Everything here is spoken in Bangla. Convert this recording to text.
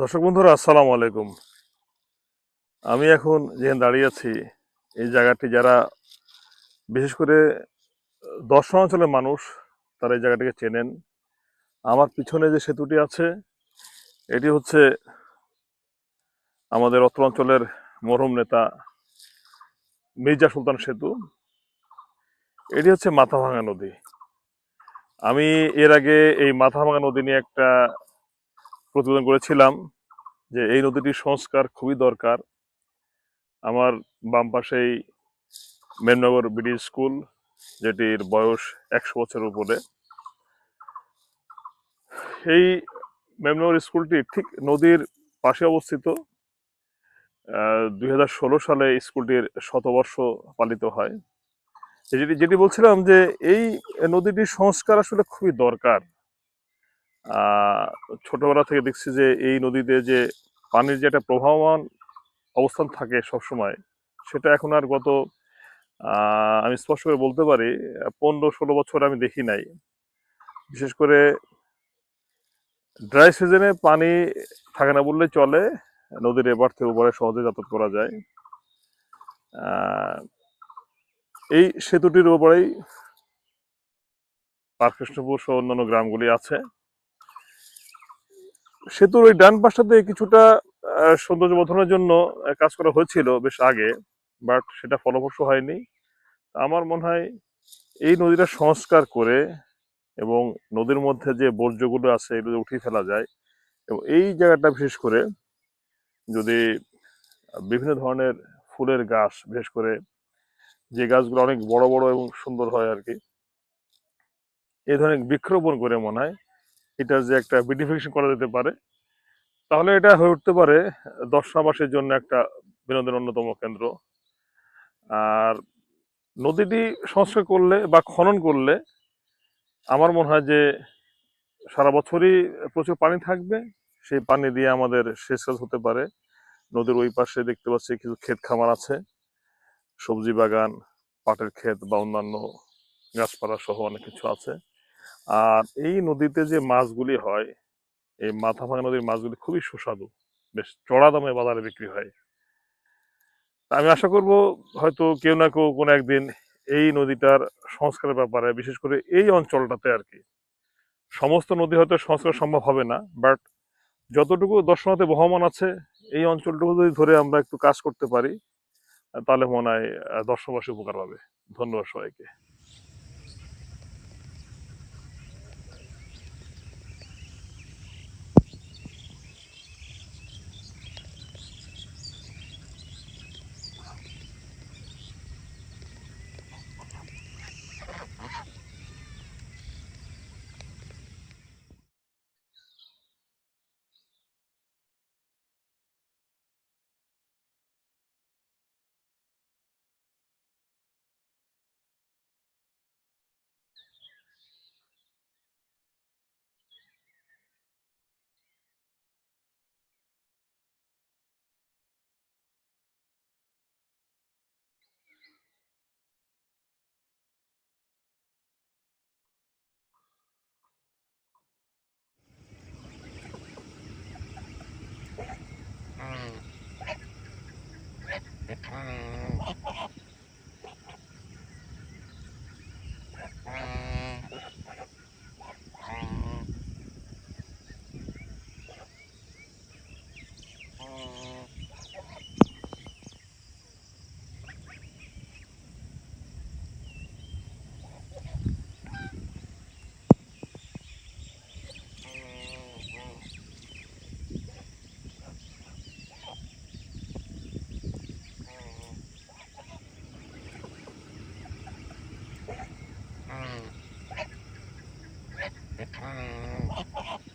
দর্শক বন্ধুরা, আসসালামু আলাইকুম। আমি এখন যেখানে দাঁড়িয়ে আছি, এই জায়গাটি যারা বিশেষ করে দর্শন অঞ্চলের মানুষ, তারা এই জায়গাটিকে চেনেন। আমার পিছনে যে সেতুটি আছে, এটি হচ্ছে আমাদের অত্র অঞ্চলের মরহুম নেতা মির্জা সুলতান সেতু। এটি হচ্ছে মাথাভাঙা নদী। আমি এর আগে এই মাথাভাঙা নদী নিয়ে একটা প্রতিবেদন করেছিলাম যে এই নদীটির সংস্কার খুবই দরকার। আমার বাম পাশেই মেমনগর ব্রিটিশ স্কুল, যেটির বয়স একশো বছরের উপরে। এই মেমনগর স্কুলটি ঠিক নদীর পাশে অবস্থিত। দুই হাজার ষোলো সালে স্কুলটির শতবর্ষ পালিত হয়। যেটি যেটি বলছিলাম যে এই নদীটির সংস্কার আসলে খুবই দরকার। ছোটবেলা থেকে দেখছি যে এই নদীতে যে পানির যে একটা প্রবাহমান অবস্থান থাকে সবসময়, সেটা এখন আর গত আমি স্পষ্ট করে বলতে পারি, পনেরো ষোলো বছর আমি দেখি নাই। বিশেষ করে ড্রাই সিজনে পানি থাকে না বললে চলে, নদীর এবার থেকে উপরে সহজে যাতায়াত করা যায়। এই সেতুটির উপরেই পার্কৃষ্ণপুর সহ অন্যান্য গ্রামগুলি আছে। সেতুর ওই ডান পাশটাতে কিছুটা সৌন্দর্য বর্ধনের জন্য কাজ করা হয়েছিল বেশ আগে, বাট সেটা ফলপ্রসূ হয়নি। আমার মনে হয় এই নদীটা সংস্কার করে এবং নদীর মধ্যে যে বর্জ্যগুলো আছে, এগুলো উঠিয়ে ফেলা যায়, এবং এই জায়গাটা বিশেষ করে যদি বিভিন্ন ধরনের ফুলের গাছ, বিশেষ করে যে গাছগুলো অনেক বড় বড় এবং সুন্দর হয় আর কি এই ধরনের বৃক্ষরোপণ করে মনে হয় এটার যে একটা বিউটিফিকেশন করা যেতে পারে, তাহলে এটা হয়ে উঠতে পারে দর্শনাবাসের জন্য একটা বিনোদনের অন্যতম কেন্দ্র। আর নদীটি সংস্কার করলে বা খনন করলে আমার মনে হয় যে সারা বছরই প্রচুর পানি থাকবে, সেই পানি দিয়ে আমাদের সেচ কাজ হতে পারে। নদীর ওই পাশে দেখতে পাচ্ছি কিছু ক্ষেত খামার আছে, সবজি বাগান, পাটের ক্ষেত বা অন্যান্য গাছপালা সহ অনেক কিছু আছে। আর এই নদীতে যে মাছগুলি হয়, এই মাথা ভাঙা নদীর মাছগুলি খুবই সুস্বাদু। বেশ চড়া দামে বাজারে বিক্রি হয়। আমি আশা করব হয়তো কেউ না কেউ কোনো একদিন এই নদীটার সংস্কারের ব্যাপারে, বিশেষ করে এই অঞ্চলটাতে আর কি। সমস্ত নদী হয়তো সংস্কার সম্ভব হবে না, বাট যতটুকু দর্শনাতে বহমান আছে, এই অঞ্চলটুকু যদি ধরে আমরা একটু কাজ করতে পারি, তাহলে মনে হয় দর্শকবাসী উপকার পাবে। ধন্যবাদ সবাইকে। ハハハハ!